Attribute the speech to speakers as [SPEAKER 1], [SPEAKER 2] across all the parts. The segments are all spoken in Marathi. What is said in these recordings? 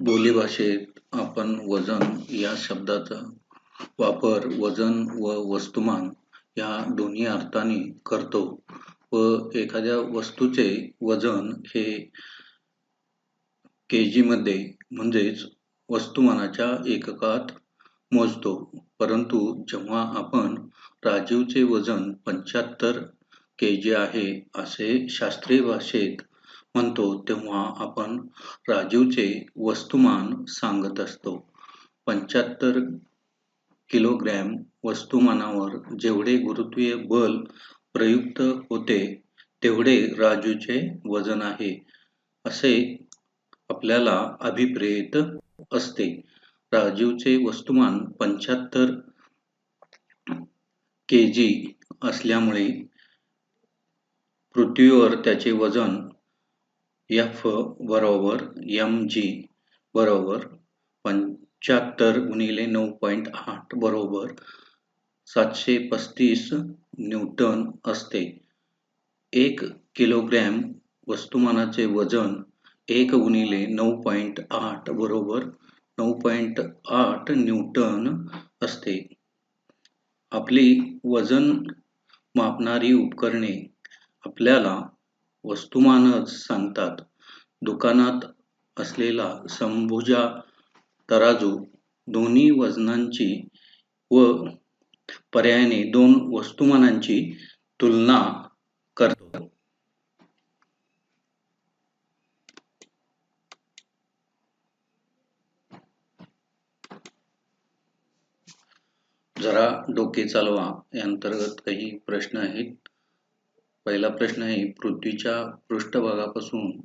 [SPEAKER 1] बोलीभाषेत आपण वजन या शब्दाचा वापर वजन व वस्तुमान या दोन्ही अर्थाने करतो व एखाद्या वस्तूचे वजन हे के मध्ये म्हणजेच वस्तुमानाच्या एककात मोजतो. परंतु जेव्हा आपण राजीवचे वजन पंच्याहत्तर के जी आहे असे शास्त्रीय भाषेत म्हणतो तेव्हा आपण राजीवचे वस्तुमान सांगत असतो. पंच्याहत्तर किलोग्रॅम वस्तुमानावर जेवढे गुरुत्वीय बल प्रयुक्त होते तेवढे राजूचे वजन आहे असे आपल्याला अभिप्रेत असते. राजीवचे वस्तुमान पंच्याहत्तर के जी असल्यामुळे पृथ्वीवर त्याचे वजन एफ बरोबर एम जी बरोबर पंच्याहत्तर गुणिले नऊ पॉईंट आठ बरोबर सातशे पस्तीस न्यूटन असते. एक किलोग्रॅम वस्तुमानाचे वजन एक गुणिले नऊ पॉईंट आठ बरोबर नऊ पॉईंट आठ न्यूटन असते. आपली वजन मापणारी उपकरणे आपल्याला वस्तुमानच सांगतात. दुकानात असलेला संभुजा तराजू दोन्ही वजनांची व पर्यायाने दोन वस्तुमानांची तुलना करतो. जरा डोके चालवा. या अंतर्गत काही प्रश्न आहेत. पहिला प्रश्न आहे पृथ्वीच्या पृष्ठभागापासून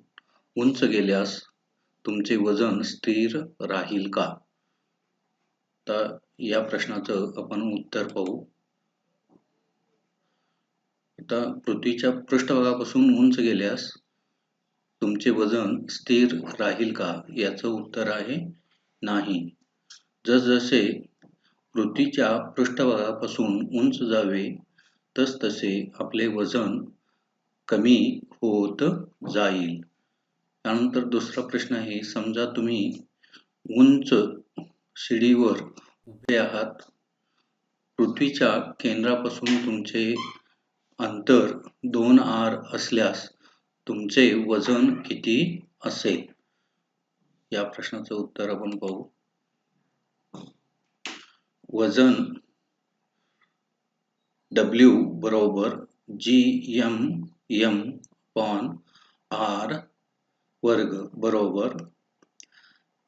[SPEAKER 1] उंच गेल्यास तुमचे वजन स्थिर राहील का? तर या प्रश्नाचं आपण उत्तर पाहू. आता पृथ्वीच्या पृष्ठभागापासून उंच गेल्यास तुमचे वजन स्थिर राहील का? याचं उत्तर आहे नाही. जसजसे पृथ्वीच्या पृष्ठभागापासून उंच जावे तसतसे आपले वजन कमी होत जाईल. त्यानंतर दुसरा प्रश्न आहे समजा तुम्ही उंच शिडीवर उभे आहात पृथ्वीच्या केंद्रापासून तुमचे अंतर दोन आर असल्यास तुमचे वजन किती असेल? या प्रश्नाचं उत्तर आपण पाहू. वजन डब्ल्यू बरोबर G M M upon R वर्ग बरोबर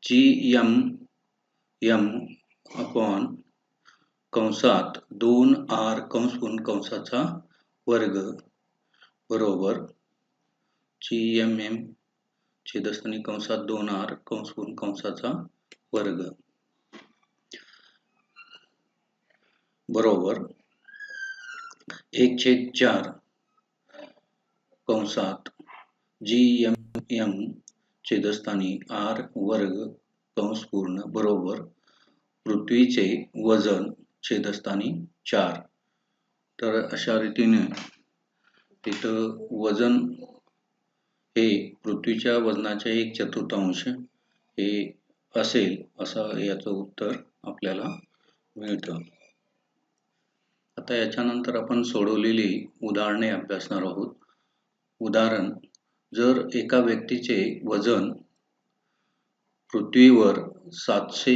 [SPEAKER 1] जी एम एम अपॉन कंसात दोन आर कंस कंसाचा वर्ग बरोबर जी एम एम छेदस्थानी कंसात दोन आर कंस कंसाचा वर्ग बरोबर एक छेद चार कंसात जी एम एम छेदस्थानी आर वर्ग कंस पूर्ण बरोबर पृथ्वीचे वजन छेदस्थानी चार. तर अशा रीतीने तिथं वजन हे पृथ्वीच्या वजनाचे एक चतुर्थांश हे असेल असं याचं उत्तर आपल्याला मिळतं. आता याच्यानंतर आपण सोडवलेली उदाहरणे अभ्यासणार आहोत. उदाहरण जर एका व्यक्तीचे वजन पृथ्वीवर सातशे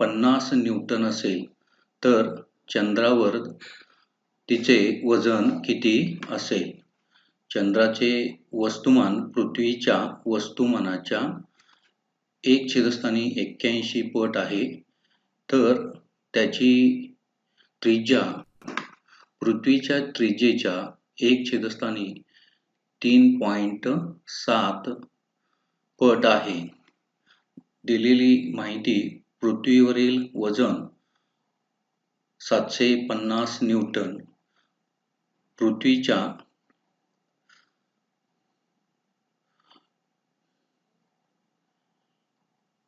[SPEAKER 1] पन्नास न्यूटन असेल तर चंद्रावर तिचे वजन किती असेल? चंद्राचे वस्तुमान पृथ्वीच्या वस्तुमानाच्या एक छेदस्थानी एक्क्याऐंशी पट आहे तर त्याची त्रिज्या पृथ्वीच्या त्रिज्येच्या एक छेदस्थानी तीन पॉइंट सात पट आहे. दिलेली माहिती पृथ्वीवरील वजन सातशे पन्नास न्यूटन. पृथ्वीच्या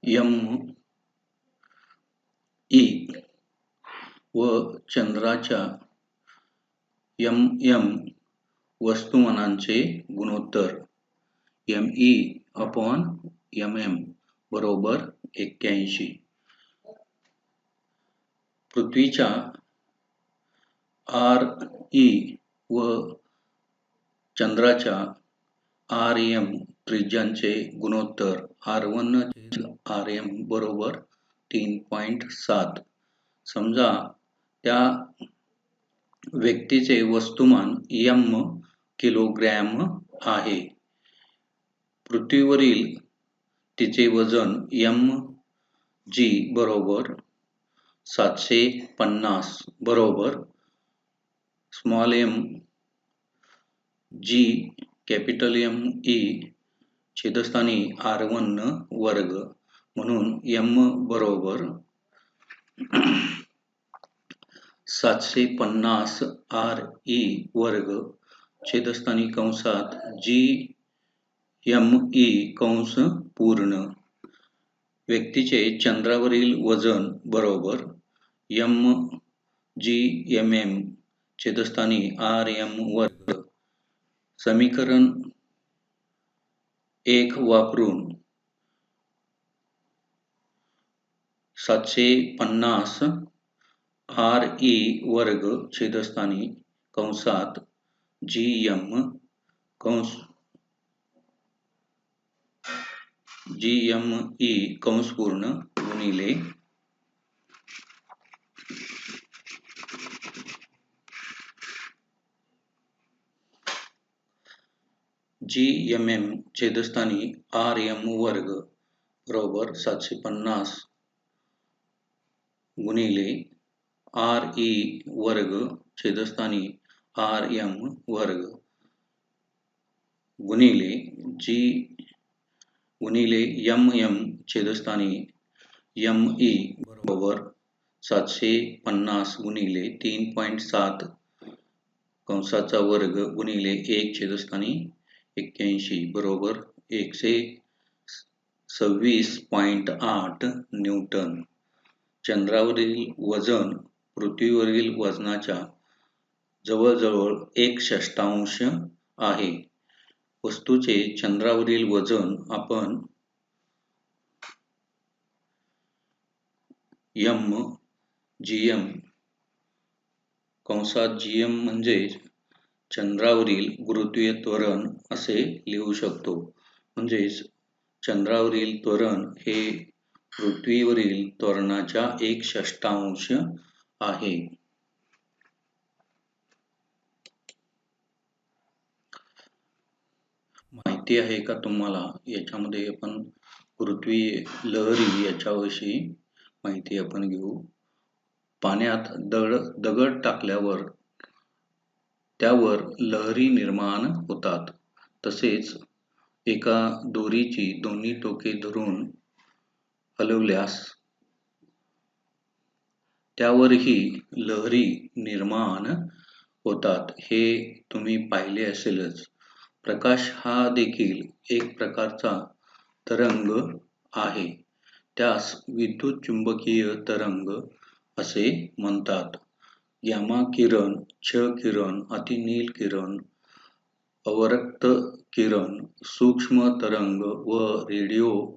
[SPEAKER 1] यम ई व चंद्राच्या एम एम वस्तुमानांचे गुणोत्तर. M E upon M M बरोबर एक्क्याऐंशी. पृथ्वीच्या आर ई व चंद्राच्या आर एम त्रिज्यांचे गुणोत्तर. आर वन आर एम बरोबर तीन पॉईंट सात. समजा त्या व्यक्तीचे वस्तुमान यम किलोग्रॅम आहे. पृथ्वीवरील तिचे वजन यम जी बरोबर सातशे पन्नास बरोबर small M G capital M E छेदस्थानी आर वन वर्ग म्हणून यम बरोबर सातशे पन्नास आर ई वर्ग छेदस्थानी कंसात जी एम ई कंस पूर्ण. व्यक्तीचे चंद्रावरील वजन बरोबर यम जी एम एम छेदस्थानी आर एम वर्ग. समीकरण एक वापरून सातशे पन्नास आर ई वर्ग छेदस्थानी कंसात जी एम कंस जी एम ई कंस पूर्ण गुणिले जी एम एम छेदस्थानी आर एम वर्ग बरोबर सातशे पन्नास गुणिले आर ई वर्ग छेदस्थानी आर एम वर्ग. गुणिले जी गुणिले यम एम छेदस्थानी यम ई बरोबर सातशे पन्नास गुणिले तीन पॉईंट सात कंसाचा वर्ग गुणिले एक छेदस्थानी एक्क्याऐंशी बरोबर एकशे सव्वीस पॉईंट आठ न्यूटन. चंद्रावरील वजन पृथ्वीवरील वजनाच्या जवळजवळ एक षष्टांश आहे. वस्तूचे चंद्रावरील वजन आपण यम जीएम कंसात जीएम म्हणजे चंद्रावरील गुरुत्वीय त्वरण असे लिहू शकतो. म्हणजेच चंद्रावरील त्वरण हे पृथ्वीवरील त्वरणाच्या एक षष्टांश आहे. माहिती आहे का तुम्हाला? याच्यामध्ये आपण पृथ्वी लहरी याच्याविषयी माहिती आपण घेऊ. पाण्यात दगड दगड टाकल्यावर त्यावर लहरी निर्माण होतात. तसेच एका दोरीची दोन्ही टोके धरून हलवल्यास त्यावरही लहरी निर्माण होतात. हे तुम्ही पाहिले असेलच. प्रकाश हा देखील एक प्रकारचा तरंग आहे. त्यास विद्युत चुंबकीय तरंग असे म्हणतात. गॅमा किरण क्ष किरण अतिनील किरण अवरक्त किरण सूक्ष्म तरंग व रेडिओ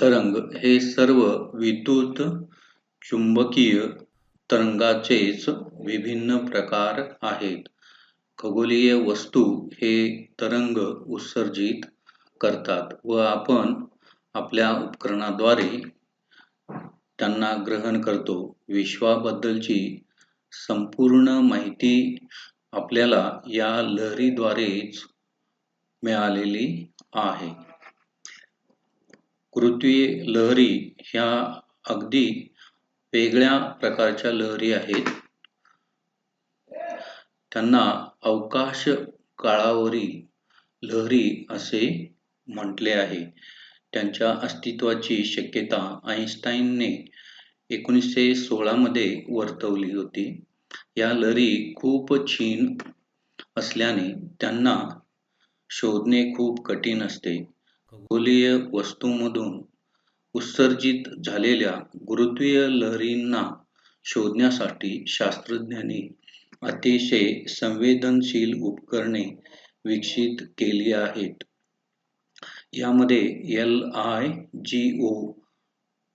[SPEAKER 1] तरंग हे सर्व विद्युत चुंबकीय तरंगाचेच विभिन्न प्रकार आहेत. खगोलीय वस्तू हे तरंग उत्सर्जित करतात व आपण आपल्या उपकरणाद्वारे त्यांना ग्रहण करतो. विश्वाबद्दलची संपूर्ण माहिती आपल्याला या लहरीद्वारेच मिळालेली आहे. पृथ्वी लहरी ह्या अगदी वेगळ्या प्रकारच्या लहरी आहेत. त्यांना अवकाश काळावरील लहरी असे म्हटले आहे. त्यांच्या अस्तित्वाची शक्यता आइन्स्टाईनने एकोणीसशे सोळामध्ये वर्तवली होती. या लहरी खूप क्षीण असल्याने त्यांना शोधणे खूप कठीण असते. खगोलीय वस्तूंमधून उत्सर्जित झालेल्या गुरुत्वीय लहरींना शोधण्यासाठी शास्त्रज्ञांनी अतिशय संवेदनशील उपकरणे विकसित केली आहेत. यामध्ये L I G O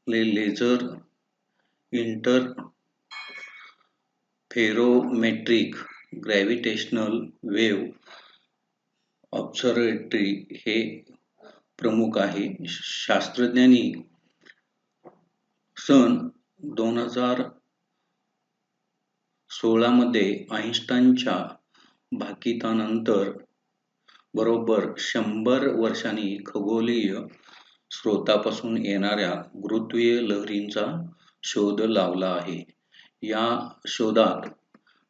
[SPEAKER 1] laser interferometric gravitational wave observatory हे प्रमुख आहे. शास्त्रज्ञांनी सन दोन हजार सोळामध्ये आईन्स्टाईनच्या भाकितानंतर बरोबर शंभर वर्षांनी खगोलीय स्रोतापासून येणाऱ्या गुरुत्वीय लहरींचा शोध लावला आहे. या शोधात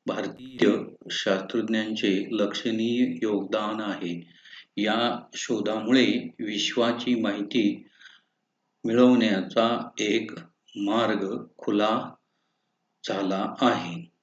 [SPEAKER 1] भारतीय शास्त्रज्ञांचे लक्षणीय योगदान आहे. या शोधामुळे विश्वाची माहिती मिळवण्याचा एक मार्ग खुला झाला आहे.